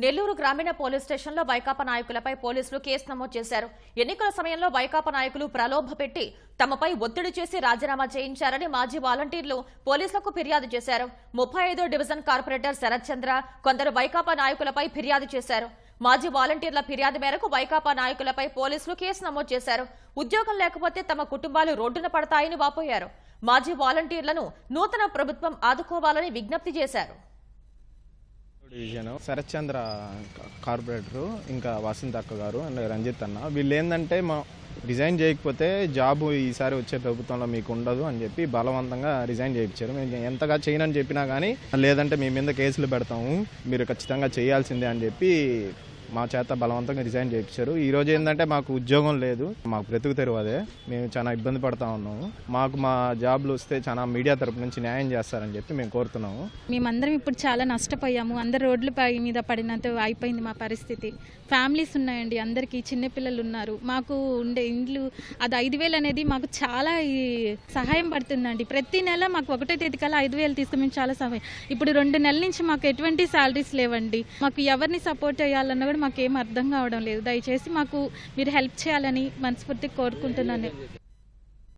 నెల్లూరు గ్రామీణ పోలీస్ స్టేషన్లో వైకాపా నాయకులపై పోలీసులు కేసు నమోదు చేశారు. ఎన్నికల సమయంలో వైకాపా నాయకులు ప్రలోభ పెట్టి తమపై ఒత్తిడి చేసి రాజీనామా చేయించారని మాజీ వాలంటీర్లు పోలీసులకు ఫిర్యాదు చేశారు. ముప్పై డివిజన్ కార్పొరేటర్ శరత్ చంద్ర కొందరు వైకాపా నాయకులపై ఫిర్యాదు చేశారు. మాజీ వాలంటీర్ల ఫిర్యాదు మేరకు వైకాపా నాయకులపై పోలీసులు కేసు నమోదు చేశారు. ఉద్యోగం లేకపోతే తమ కుటుంబాలు రోడ్డున పడతాయని వాపోయారు. మాజీ వాలంటీర్లను నూతన ప్రభుత్వం ఆదుకోవాలని విజ్ఞప్తి చేశారు. డివిజన్ శరత్చంద్ర కార్పొరేటరు ఇంకా వసంత్ అక్క గారు అండ్ రంజిత్ అన్న. వీళ్ళు ఏంటంటే మా రిజైన్ చేయకపోతే జాబ్ ఈసారి వచ్చే ప్రభుత్వంలో మీకు ఉండదు అని చెప్పి బలవంతంగా రిజైన్ చేయించారు. మేము ఎంతగా చేయనని చెప్పినా కానీ లేదంటే మీ మీద కేసులు పెడతాము మీరు ఖచ్చితంగా చేయాల్సిందే అని చెప్పి మా చేత బలవంతంగా రిజైన్ చేయించారు. ఈ రోజు ఏంటంటే మాకు ఉద్యోగం లేదు. మాకు బ్రతుకు తెరువు అదే. మేము చాలా ఇబ్బంది పడతా ఉన్నాము. మాకు మా జాబ్లు వస్తే చాలా మీడియా తరపు నుంచి న్యాయం చేస్తారని చెప్పి మేము కోరుతున్నాము. మేమందరం ఇప్పుడు చాలా నష్టపోయాము. అందరు రోడ్ల పై మీద పడినంత అయిపోయింది మా పరిస్థితి. ఫ్యామిలీస్ ఉన్నాయండి అందరికీ చిన్నపిల్లలు ఉన్నారు. మాకు ఉండే ఇండ్లు అది ఐదు వేలు అనేది మాకు చాలా ఈ సహాయం పడుతుందండి. ప్రతి నెల మాకు ఒకటో తేదీ కల్లా ఐదు వేలు తీసుకుని మేము చాలా సహాయం. ఇప్పుడు రెండు నెలల నుంచి మాకు ఎటువంటి శాలరీస్ లేవండి. మాకు ఎవరిని సపోర్ట్ చేయాలన్నా కూడా మాకేం అర్థం కావడం లేదు. దయచేసి మాకు మీరు హెల్ప్ చేయాలని మనస్ఫూర్తి కోరుకుంటున్నాను.